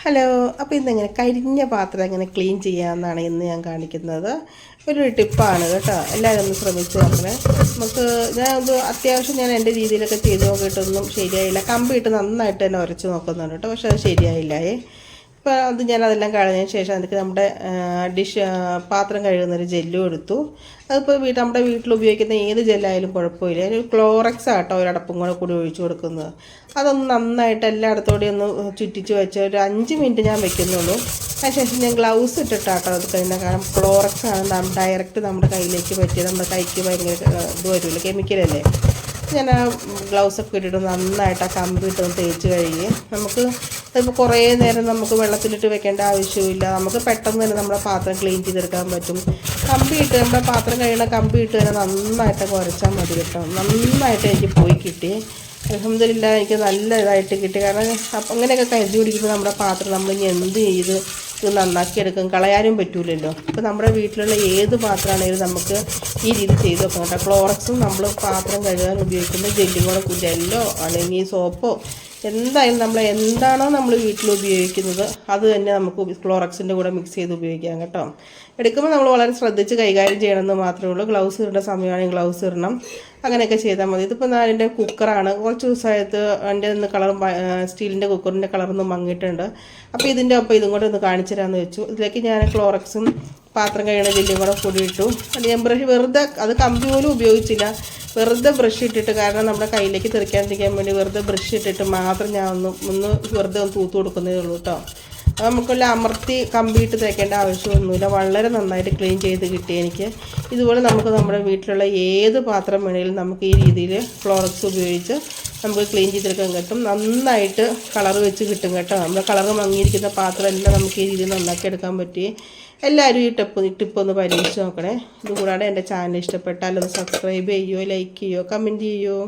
Hello അപ്പോൾ ഇന്നെങ്ങനെ കരിഞ്ഞ പാത്രം എങ്ങനെ ക്ലീൻ ചെയ്യാമെന്നാണ് ഇന്ന് ഞാൻ കാണിക്കുന്നത്. ഒരു ടിപ്പാണ് കേട്ടോ. എല്ലാവരും ഒന്ന് ശ്രമിച്ച് നോക്കണേ. നമുക്ക് ഞാൻ ഇത് അത്യാവശ്യം ഞാൻ എന്റെ രീതിയിലൊക്കെ ചെയ്ത് നോക്കിയിട്ടൊന്നും ശരിയായില്ല. കമ്പിയിട്ട് നന്നായിട്ട് തന്നെ ഉരച്ച് നോക്കുന്നുണ്ട് കേട്ടോ. പക്ഷേ അത് ശരിയായില്ലായേ ഇപ്പോൾ അത് ഞാൻ അതെല്ലാം കളഞ്ഞതിന് ശേഷം അതിലേക്ക് നമ്മുടെ ഡിഷ് പാത്രം കഴുകുന്നൊരു ജെല്ലും എടുത്തു. അതിപ്പോൾ വീട്ടിൽ നമ്മുടെ വീട്ടിൽ ഉപയോഗിക്കുന്ന ഏത് ജെല്ലായാലും കുഴപ്പമില്ല. ഒരു ക്ലോറക്സ് ആട്ടോ ഒരടപ്പും കൂടെ കൂടി ഒഴിച്ചു കൊടുക്കുന്നത്. അതൊന്ന് നന്നായിട്ട് എല്ലായിടത്തോടെ ഒന്ന് ചുറ്റിച്ച് വെച്ച് ഒരു അഞ്ച് മിനിറ്റ് ഞാൻ വെക്കുന്നുള്ളൂ. അതിനുശേഷം ഞാൻ ഗ്ലൗസ് ഇട്ടിട്ടാട്ടോ അത് കഴിഞ്ഞാൽ കാരണം ക്ലോറക്സ് ആണ് ഡയറക്റ്റ് നമ്മുടെ കയ്യിലേക്ക് പറ്റിയത്. നമ്മുടെ കൈക്ക് ഭയങ്കര ഇത് വരുമല്ലോ കെമിക്കലല്ലേ ഞാൻ ആ ഗ്ലൗസൊക്കെ ഇട്ടിട്ട് നന്നായിട്ട് ആ കമ്പി ഇട്ട് തേച്ച് കഴുകി. നമുക്ക് അതിപ്പോൾ കുറേ നേരം നമുക്ക് വെള്ളത്തിലിട്ട് വെക്കേണ്ട ആവശ്യമില്ല നമുക്ക് പെട്ടെന്ന് തന്നെ നമ്മുടെ പാത്രം ക്ലീൻ ചെയ്തെടുക്കാൻ പറ്റും. കമ്പി ഇട്ട് നമ്മുടെ പാത്രം കഴിയണ കമ്പി ഇട്ട് തന്നെ നന്നായിട്ട് കുറച്ചാൽ മതി കേട്ടോ. നന്നായിട്ട് എനിക്ക് പോയി കിട്ടി. അലഹമില്ല എനിക്ക് നല്ല ഇതായിട്ട് കിട്ടി. കാരണം അങ്ങനെയൊക്കെ കരുതി പിടിക്കുമ്പോൾ നമ്മുടെ പാത്രം നമ്മൾ ഇനി എന്ത് ചെയ്ത് ഇത് നന്നാക്കി എടുക്കും കളയാനും പറ്റൂലല്ലോ. ഇപ്പോൾ നമ്മുടെ വീട്ടിലുള്ള ഏത് പാത്രമാണെങ്കിലും നമുക്ക് ഈ രീതി ചെയ്ത് വെക്കാം കേട്ടോ ക്ലോറക്സും നമ്മൾ പാത്രം കഴുകാൻ ഉപയോഗിക്കുന്ന ജെല്ലും കൂടെ ജെല്ലോ അല്ലെങ്കിൽ സോപ്പോ എന്തായാലും നമ്മൾ എന്താണോ നമ്മൾ വീട്ടിൽ ഉപയോഗിക്കുന്നത് അത് തന്നെ നമുക്ക് ക്ലോറക്സിന്റെ കൂടെ മിക്സ് ചെയ്ത് ഉപയോഗിക്കാം കേട്ടോ. എടുക്കുമ്പോൾ നമ്മൾ വളരെ ശ്രദ്ധിച്ച് കൈകാര്യം ചെയ്യണമെന്ന് മാത്രമേ ഉള്ളൂ. ഗ്ലൗസ് ഇടേണ്ട സമയമാണെങ്കിൽ ഗ്ലൗസ് ഇടണം. അങ്ങനെയൊക്കെ ചെയ്താൽ മതി. ഇതിപ്പോൾ ഞാൻ എന്റെ കുക്കറാണ് കുറച്ച് ദിവസമായത് എന്റെ ഒന്ന് കളർ സ്റ്റീലിന്റെ കുക്കറിന്റെ കളറൊന്ന് മങ്ങിയിട്ടുണ്ട്. അപ്പോൾ ഇതിന്റെ ഒപ്പം ഇതും കൂടെ ഒന്ന് കാണിച്ചു തരാമെന്ന് വെച്ചു. ഇതിലേക്ക് ഞാൻ ക്ലോറക്സും പാത്രം കഴിയണ ജെല്ലും കൂടെ കൂടിയിട്ടു അത് ഞാൻ വെറുതെ അത് കമ്പി പോലും ഉപയോഗിച്ചില്ല. വെറുതെ ബ്രഷ് ഇട്ടിട്ട് കാരണം നമ്മുടെ കയ്യിലേക്ക് തെറിക്കാണ്ടിരിക്കാൻ വേണ്ടി വെറുതെ ബ്രഷ് ഇട്ടിട്ട് മാത്രം ഞാൻ ഒന്ന് ഒന്ന് വെറുതെ ഒന്ന് തൂത്ത് കൊടുക്കുന്നതേ ഉള്ളൂ കേട്ടോ അത് നമുക്കൊല്ല അമർത്തി കമ്പിയിട്ട് തേക്കേണ്ട ആവശ്യമൊന്നുമില്ല. വളരെ നന്നായിട്ട് ക്ലീൻ ചെയ്ത് കിട്ടി എനിക്ക്. ഇതുപോലെ നമുക്ക് നമ്മുടെ വീട്ടിലുള്ള ഏത് പാത്രം വേണമെങ്കിലും നമുക്ക് ഈ രീതിയിൽ ഫ്ലോറക്സ് ഉപയോഗിച്ച് നമുക്ക് ക്ലീൻ ചെയ്തെടുക്കാൻ കിട്ടും. നന്നായിട്ട് കളർ വെച്ച് കിട്ടും കേട്ടോ. നമ്മുടെ കളർ മങ്ങിയിരിക്കുന്ന പാത്രം എല്ലാം നമുക്ക് ഈ രീതിയിൽ നന്നാക്കി എടുക്കാൻ പറ്റി. എല്ലാവരും ഈ ടിപ്പ് ടിപ്പ് ഒന്ന് പരീക്ഷിച്ച് നോക്കണേ. ഇതുകൂടാതെ എന്റെ ചാനൽ ഇഷ്ടപ്പെട്ടാൽ ഒന്ന് സബ്സ്ക്രൈബ് ചെയ്യുമോ ലൈക്ക് ചെയ്യുമോ കമന്റ് ചെയ്യുമോ